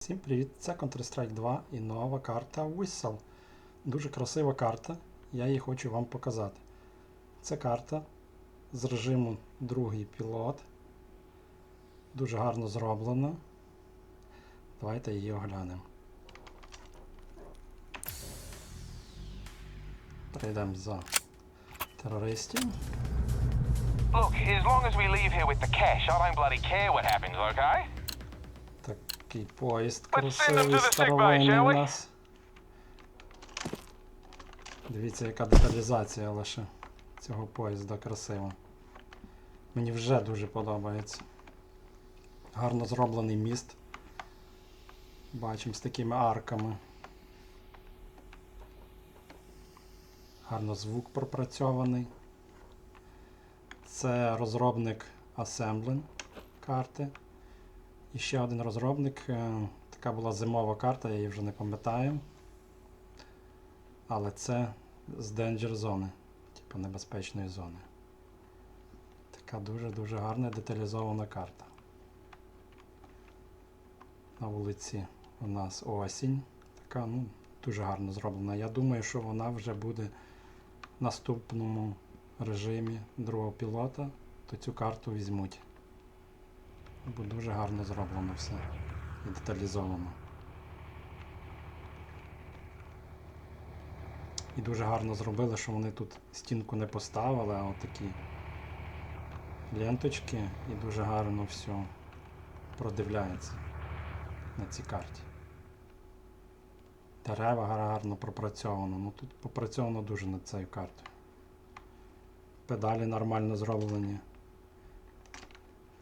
Всім привіт! Це Counter-Strike 2 і нова карта Whistle. Дуже красива карта, я її хочу вам показати. Це карта з режиму другий пілот. Дуже гарно зроблена. Давайте її оглянемо. Прийдемо за терористів. Look, as long as we leave here with the cash, I don't bloody care what happens, okay? Такий поїзд красивий, старовинний у нас. Дивіться, яка деталізація лише цього поїзда красива. Мені вже дуже подобається. Гарно зроблений міст. Бачимо з такими арками. Гарно звук пропрацьований. Це розробник Assemblen карти. І ще один розробник. е, Така була зимова карта, я її вже не пам'ятаю. Але це з Danger зони, типу небезпечної зони. Така дуже-дуже гарна деталізована карта. На вулиці у нас осінь. Така, ну, дуже гарно зроблена. Я думаю, що вона вже буде в наступному режимі другого пілота, то цю карту візьмуть. Бо дуже гарно зроблено все і деталізовано. І дуже гарно зробили, що вони тут стінку не поставили, а отакі ленточки і дуже гарно все продивляється на цій карті. Дерева гарно пропрацьовано. Ну тут попрацьовано дуже над цією картою. Педалі нормально зроблені.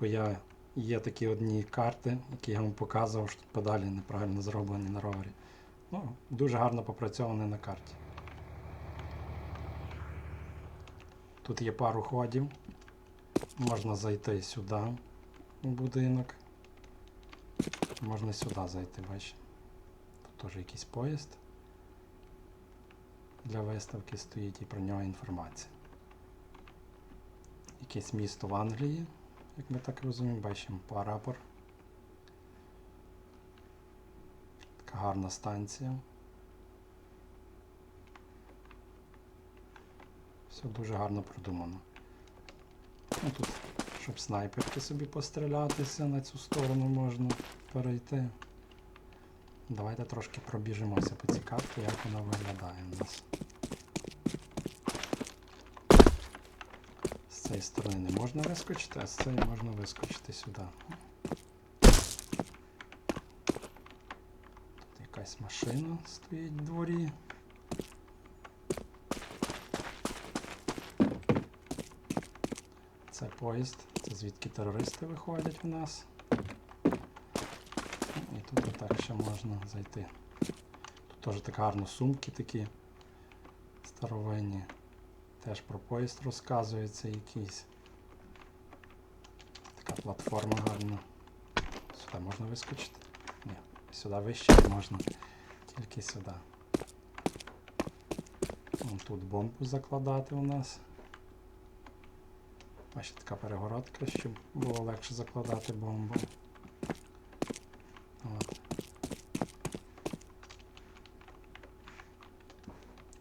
Бо я Є такі одні карти, які я вам показував, що тут педалі неправильно зроблені на ровері. Ну, дуже гарно попрацьовані на карті. Тут є пару ходів. Можна зайти сюди у будинок. Можна сюди зайти, бачите. Тут теж якийсь поїзд для виставки стоїть і про нього інформація. Якесь місто в Англії як ми так розуміємо, бачимо парапор. Така гарна станція. Все дуже гарно продумано. Ну, тут, щоб снайперки собі пострілятися, на цю сторону можна перейти. Давайте трошки пробіжимося по цій карті, як вона виглядає у нас. Цієї сторони не можна вискочити, а з цієї можна вискочити сюди. Тут якась машина стоїть в дворі. Це поїзд, це звідки терористи виходять у нас. І тут отак ще можна зайти. Тут теж так гарно сумки такі старовинні. Теж про поїзд розказується якийсь. Така платформа гарна. Сюди можна вискочити? Ні, сюди вище не можна. Тільки сюди. Вон тут бомбу закладати у нас. Бачите, така перегородка, щоб було легше закладати бомбу. От.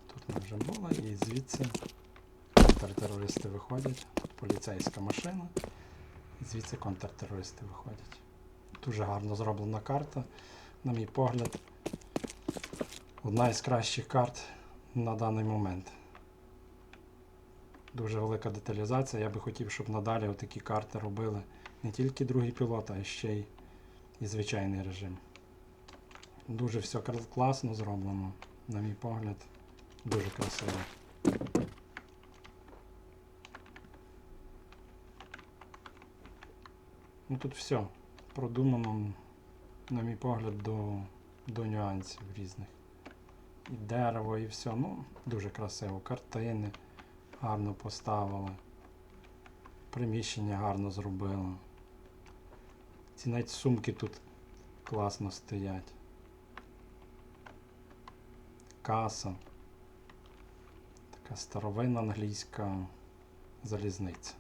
Тут ми вже були і звідси контртерористи виходять. Тут поліцейська машина. І звідси контртерористи виходять. Дуже гарно зроблена карта, на мій погляд. Одна із кращих карт на даний момент. Дуже велика деталізація. Я би хотів, щоб надалі такі карти робили не тільки другий пілот, а ще й і звичайний режим. Дуже все класно зроблено, на мій погляд. Дуже красиво. Ну тут все продумано, на мій погляд, до, до нюансів різних. І дерево, і все. Ну, дуже красиво. Картини гарно поставили. Приміщення гарно зробили. Ці навіть сумки тут класно стоять. Каса. Така старовинна англійська залізниця.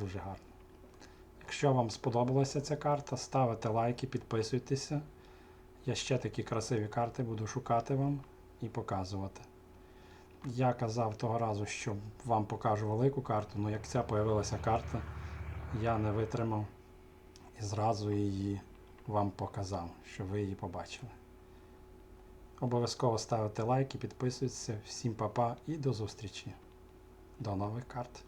Дуже гарно. Якщо вам сподобалася ця карта, ставите лайки, підписуйтеся. Я ще такі красиві карти буду шукати вам і показувати. Я казав того разу, що вам покажу велику карту, але як ця появилася карта, я не витримав і зразу її вам показав, щоб ви її побачили. Обов'язково ставите лайки, підписуйтеся. Всім па-па і до зустрічі. До нових карт.